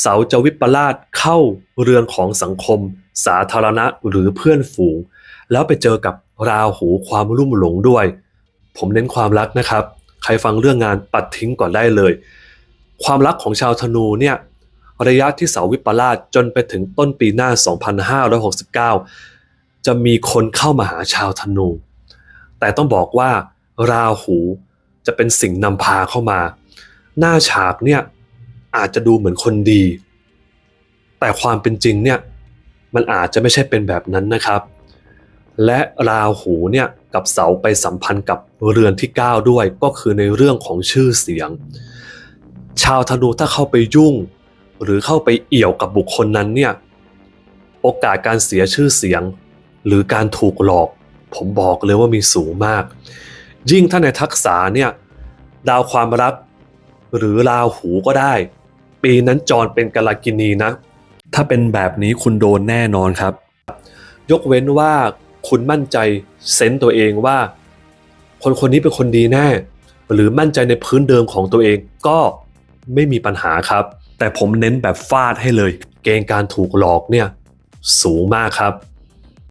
เสาจะวิปลาสเข้าเรือนของสังคม สาธารณะหรือเพื่อนฝูง แล้วไปเจอกับราหูความรุ่มหลงด้วย ผมเน้นความรักนะครับ ใครฟังเรื่องงานปัดทิ้งก่อนได้เลย ความรักของชาวธนูเนี่ยระยะที่เสาวิปลาสจนไปถึงต้นปีหน้า 2569 จะมีคนเข้ามาหาชาวธนู แต่ต้องบอกว่าราหูจะเป็นสิ่งนำพาเข้ามา หน้าฉากเนี่ย อาจจะดูเหมือนคนดี แต่ความเป็นจริงเนี่ยมันอาจจะไม่ใช่เป็นแบบนั้นนะครับ และราหูเนี่ยกับเสาไปสัมพันธ์กับเรือนที่ 9 ด้วยก็คือในเรื่องของชื่อเสียง ชาวธนูถ้าเข้าไปยุ่ง หรือเข้าไปเอี่ยวกับบุคคลนั้นเนี่ยโอกาสการเสียชื่อเสียง หรือการถูกหลอก ผมบอกเลยว่ามีสูงมาก ยิ่งถ้าในทักษะเนี่ยดาวความรักหรือราหูก็ได้ ปีนั้นจอรเป็นกาลกินีนะ ถ้าเป็นแบบนี้คุณโดนแน่นอนครับ ยกเว้นว่าคุณมั่นใจเซนส์ตัวเองว่า คนคนนี้เป็นคนดีแน่ หรือมั่นใจในพื้นเดิมของตัวเองก็ไม่มีปัญหาครับ แต่ผมเน้นแบบฟาดให้เลย เกณฑ์การถูกหลอกเนี่ยสูงมากครับ